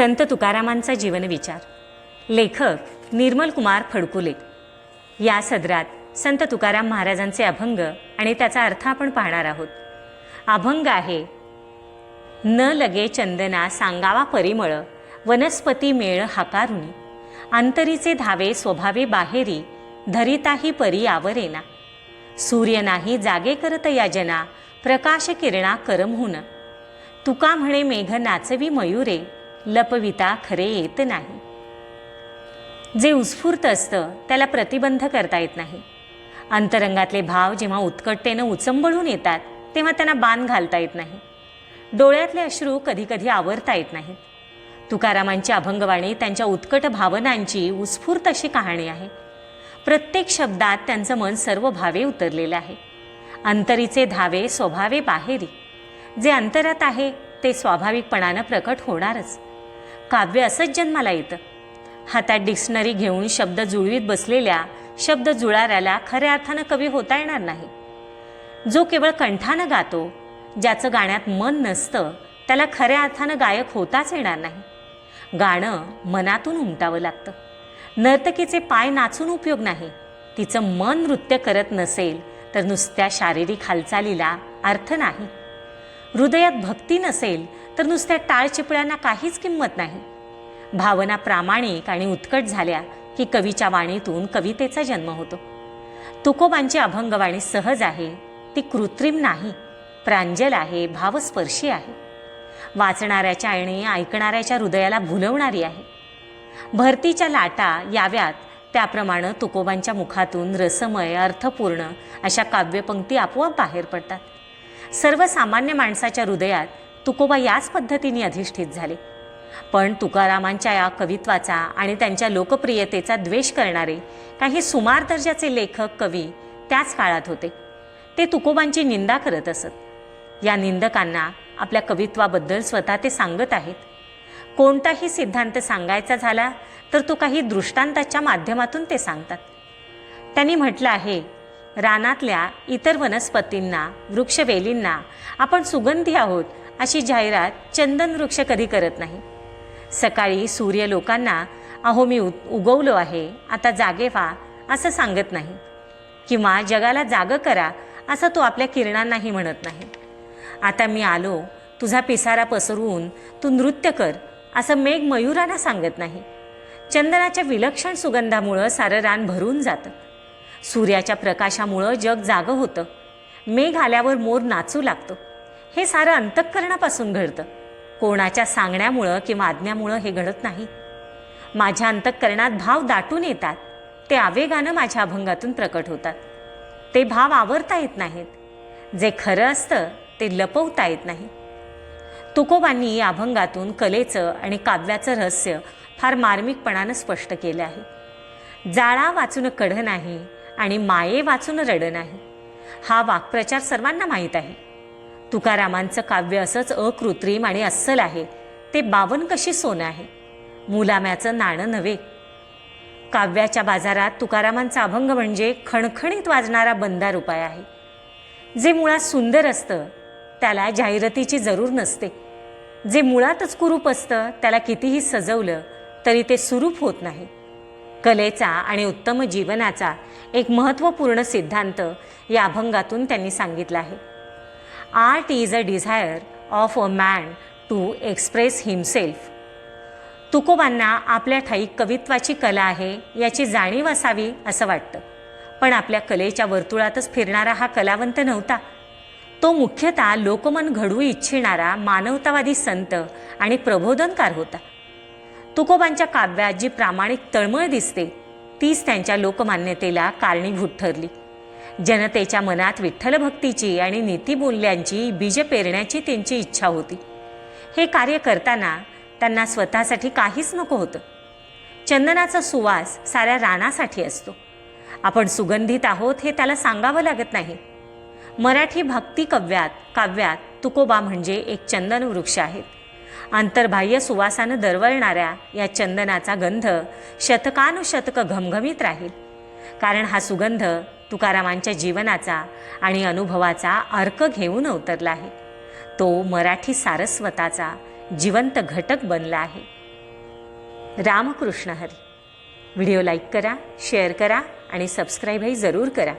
संत तुकारामांचा जीवनविचार लेखक निर्मल कुमार फडकुले. या सदरात संत तुकाराम महाराजांचे अभंग आणि त्याचा अर्थ आपण पाहणार आहोत. अभंग आहे न लगे चंदना सांगावा परिमळ वनस्पती मेळ हाकारुनी. अंतरीचे धावे स्वभावे बाहेरी धरिताही परी आवरेना. सूर्य नाही जागे करत याजना प्रकाश किरणा करमहून. तुका म्हणे मेघ नाचवी मयुरे लपविता खरे येत नाही. जे उत्स्फूर्त असतं त्याला प्रतिबंध करता येत नाही. अंतरंगातले भाव जेव्हा उत्कटतेनं उचंबळून येतात तेव्हा त्यांना बाण घालता येत नाही. डोळ्यातले अश्रू कधीकधी आवरता येत नाहीत. तुकारामांची अभंगवाणी त्यांच्या उत्कट भावनांची उत्स्फूर्त अशी कहाणी आहे. प्रत्येक शब्दात त्यांचं मन सर्व भावे उतरलेलं आहे. अंतरीचे धावे स्वभावे बाहेरी. जे अंतरात आहे ते स्वाभाविकपणानं प्रकट होणारच. काव्य असंच जन्माला येतं. हातात डिक्शनरी घेऊन शब्द जुळवीत बसलेल्या शब्द जुळाऱ्याला खऱ्या अर्थानं कवी होता येणार नाही. जो केवळ कंठानं गातो ज्याचं गाण्यात मन नसतं त्याला खऱ्या अर्थानं गायक होताच येणार नाही. गाणं मनातून उमटावं लागतं. नर्तकीचे पाय नाचून उपयोग नाही. तिचं मन नृत्य करत नसेल तर नुसत्या शारीरिक हालचालीला अर्थ नाही. हृदयात भक्ती नसेल तर नुसत्या टाळचिपळ्यांना काहीच किंमत नाही. भावना प्रामाणिक आणि उत्कट झाल्या की कवीच्या वाणीतून कवितेचा जन्म होतो. तुकोबांची अभंगवाणी सहज आहे ती कृत्रिम नाही प्रांजल आहे भावस्पर्शी आहे. वाचणाऱ्याच्या आणि ऐकणाऱ्याच्या हृदयाला भुलवणारी आहे. भरतीच्या लाटा याव्यात त्याप्रमाणे तुकोबांच्या मुखातून रसमय अर्थपूर्ण अशा काव्यपंक्ती आपोआप बाहेर पडतात. सर्वसामान्य माणसाच्या हृदयात तुकोबा याच पद्धतीने अधिष्ठित झाले. पण तुकारामांच्या या कवित्वाचा आणि त्यांच्या लोकप्रियतेचा द्वेष करणारे काही सुमार दर्जाचे लेखक कवी त्याच काळात होते. ते तुकोबांची निंदा करत असत. या निंदकांना आपल्या कवित्वाबद्दल स्वतः ते सांगत आहेत. कोणताही सिद्धांत सांगायचा झाला तर तो काही दृष्टांताच्या माध्यमातून ते सांगतात. त्यांनी म्हटलं आहे रानातल्या इतर वनस्पतींना वृक्षवेलींना आपण सुगंधी आहोत अशी जाहिरात चंदन वृक्ष कधी करत नाही. सकाळी सूर्य लोकांना अहो मी उ उगवलो आहे आता जागे व्हा असं सांगत नाही. किंवा जगाला जागं करा असं तो आपल्या किरणांनाही म्हणत नाही. आता मी आलो तुझा पिसारा पसरवून तू नृत्य कर असं मेघ मयुराला सांगत नाही. चंदनाच्या विलक्षण सुगंधामुळं सारं रान भरून जातं. सूर्याच्या प्रकाशामुळं जग जागं होतं. मेघ आल्यावर मोर नाचू लागतो. हे सारं अंतःकरणापासून घडतं. कोणाच्या सांगण्यामुळं किंवा आज्ञामुळं हे घडत नाही. माझ्या अंतःकरणात भाव दाटून येतात. ते आवेगानं माझ्या अभंगातून प्रकट होतात. ते भाव आवरता येत नाहीत. जे खरं असतं ते लपवता येत नाही. तुकोबांनी या अभंगातून कलेचं आणि काव्याचं रहस्य फार मार्मिकपणानं स्पष्ट केलं आहे. जाळा वाचून कढ नाही आणि माये वाचून रड नाही. हा वाक्प्रचार सर्वांना माहीत आहे. तुकारामांचं काव्य असंच अकृत्रिम आणि अस्सल आहे. ते बावन कशी सोनं आहे? मुलाम्याचं नाणं नव्हे. काव्याच्या बाजारात तुकारामांचा अभंग म्हणजे खणखणीत वाजणारा बंदार उपाय आहे. जे मुळात सुंदर असतं त्याला जाहिरातीची जरूर नसते. जे मुळातच कुरूप असतं त्याला कितीही सजवलं तरी ते सुरूप होत नाही. कलेचा आणि उत्तम जीवनाचा एक महत्त्वपूर्ण सिद्धांत या अभंगातून त्यांनी सांगितला आहे. Art is a desire of a man to express himself. तुकोबांना आपल्या ठाई कवित्वाची कला आहे याची जाणीव असावी असं वाटतं. पण आपल्या कलेच्या वर्तुळातच फिरणारा हा कलावंत नव्हता. तो मुख्यतः लोकमन घडवू इच्छिणारा मानवतावादी संत आणि प्रबोधनकार होता. तुकोबांच्या काव्यात जी प्रामाणिक तळमळ दिसते तीच त्यांच्या लोकमान्यतेला कारणीभूत ठरली. जनतेच्या मनात विठ्ठल भक्तीची आणि नीतीमूल्यांची बीज पेरण्याची त्यांची इच्छा होती. हे कार्य करताना त्यांना स्वतःसाठी काहीच नको होतं. चंदनाचा सुवास साऱ्या रानासाठी असतो. आपण सुगंधित आहोत हे त्याला सांगावं लागत नाही. मराठी भक्ती कव्यात काव्यात तुकोबा म्हणजे एक चंदन वृक्ष आहेत. अंतर्बाह्य सुवासानं दरवळणाऱ्या या चंदनाचा गंध शतकानुशतकं घमघमीत राहील. कारण हा सुगंध तुकारामांच्या जीवनाचा आणि अनुभवाचा अर्क घेऊन अवतरला आहे. तो मराठी सारस्वताचा जिवंत घटक बनला आहे. रामकृष्ण हरी. व्हिडिओ लाईक करा शेअर करा आणि सबस्क्राईबही जरूर करा.